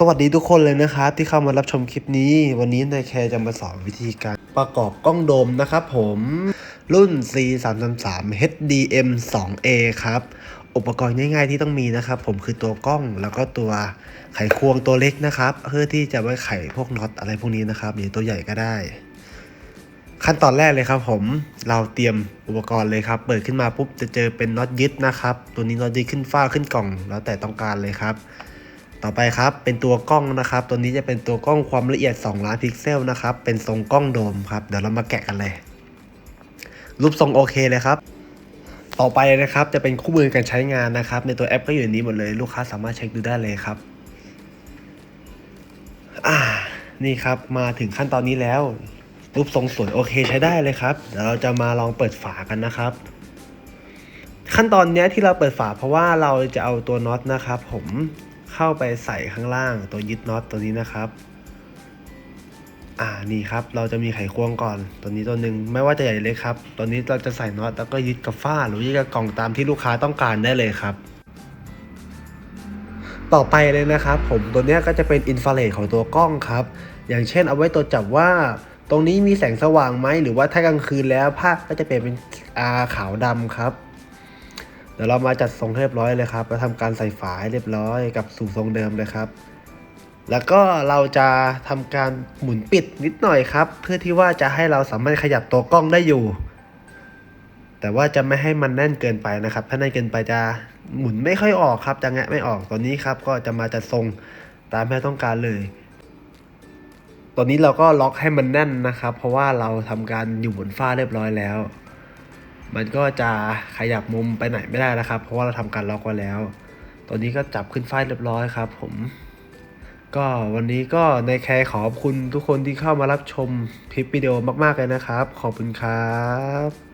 สวัสดีทุกคนเลยนะครับที่เข้ามารับชมคลิปนี้ วันนี้นายแคร์จะมาสอนวิธีการประกอบกล้องโดมนะครับผมรุ่น C 3 3 3 HDM 2A ครับอุปกรณ์ง่ายๆที่ต้องมีนะครับผมคือตัวกล้องแล้วก็ตัวไขควงตัวเล็กนะครับ เพื่อที่จะไว้ไขพวกน็อตอะไรพวกนี้นะครับหรือตัวใหญ่ก็ได้ ขั้นตอนแรกเลยครับ ผมเราเตรียมอุปกรณ์เลยครับ เปิดขึ้นมาปุ๊บจะเจอเป็นน็อตยึดนะครับ ตัวนี้น็อตยึดขึ้นฝ้าขึ้นกล่อง แล้วแต่ต้องการเลยครับ ต่อไปครับเป็นตัวกล้องนะครับ ตัวนี้จะเป็นตัวกล้องความละเอียด 2 ล้านพิกเซลนะครับ เป็นทรงกล้องโดมครับ เดี๋ยวเรามาแกะกันเลย รูปทรงโอเคเลยครับ ต่อไปนะครับจะเป็นคู่มือการใช้งานนะครับ ในตัวแอปก็อยู่ในนี้หมดเลยลูกค้าสามารถเช็คดูได้เลยครับอ่านี่ครับมาถึงขั้นตอนนี้แล้ว รูปทรงสวยโอเคใช้ได้เลยครับ เดี๋ยวเราจะมาลองเปิดฝากันนะครับ ขั้นตอนนี้ที่เราเปิดฝาเพราะว่าเราจะเอาตัวน็อตนะครับ ผม เข้าไปใส่ข้างล่างตัวยึดน็อตตัวนี้นะครับ อ่านี่ครับ เราจะมีไขควงก่อน ตัวนี้ตัวหนึ่งไม่ว่าจะใหญ่เล็กครับ ตัวนี้เราจะใส่น็อตแล้วก็ยึดกับฝ้าหรือยึดกับกล่องตามที่ลูกค้าต้องการได้เลยครับ ต่อไปเลยนะครับผมตัวนี้ก็จะเป็นอินฟราเรดของตัวกล้องครับ อย่างเช่นเอาไว้ตัวจับว่าตรงนี้มีแสงสว่างไหมหรือว่าถ้ากลางคืนแล้วภาพก็จะเปลี่ยนเป็นอาขาวดำครับ เดี๋ยวเรามาจัดทรงให้เรียบร้อยเลยครับแล้วทำการใส่ฝาให้เรียบร้อยกับสู่ทรงเดิมเลยครับ แล้วก็เราจะทำการหมุนปิดนิดหน่อยครับ เพื่อที่ว่าจะให้เราสามารถขยับตัวกล้องได้อยู่ แต่ว่าจะไม่ให้มันแน่นเกินไปนะครับ ถ้าแน่นเกินไปจะหมุนไม่ค่อยออกครับจะแงะไม่ออกตอนนี้ครับ ก็จะมาจัดทรงตามที่ต้องการเลย ตอนนี้เราก็ล็อกให้มันแน่นนะครับ เพราะว่าเราทำการอยู่บนฝ้าเรียบร้อยแล้ว มันก็จะขยับมุมไปไหนไม่ได้นะครับ เพราะว่าเราทำการล็อกไว้แล้วตอนนี้ก็จับขึ้นไฟเรียบร้อยครับ ผม ก็วันนี้ก็ในแคร์ขอบคุณทุกคนที่เข้ามารับชมคลิปวิดีโอมากๆเลยนะครับ ขอบคุณครับ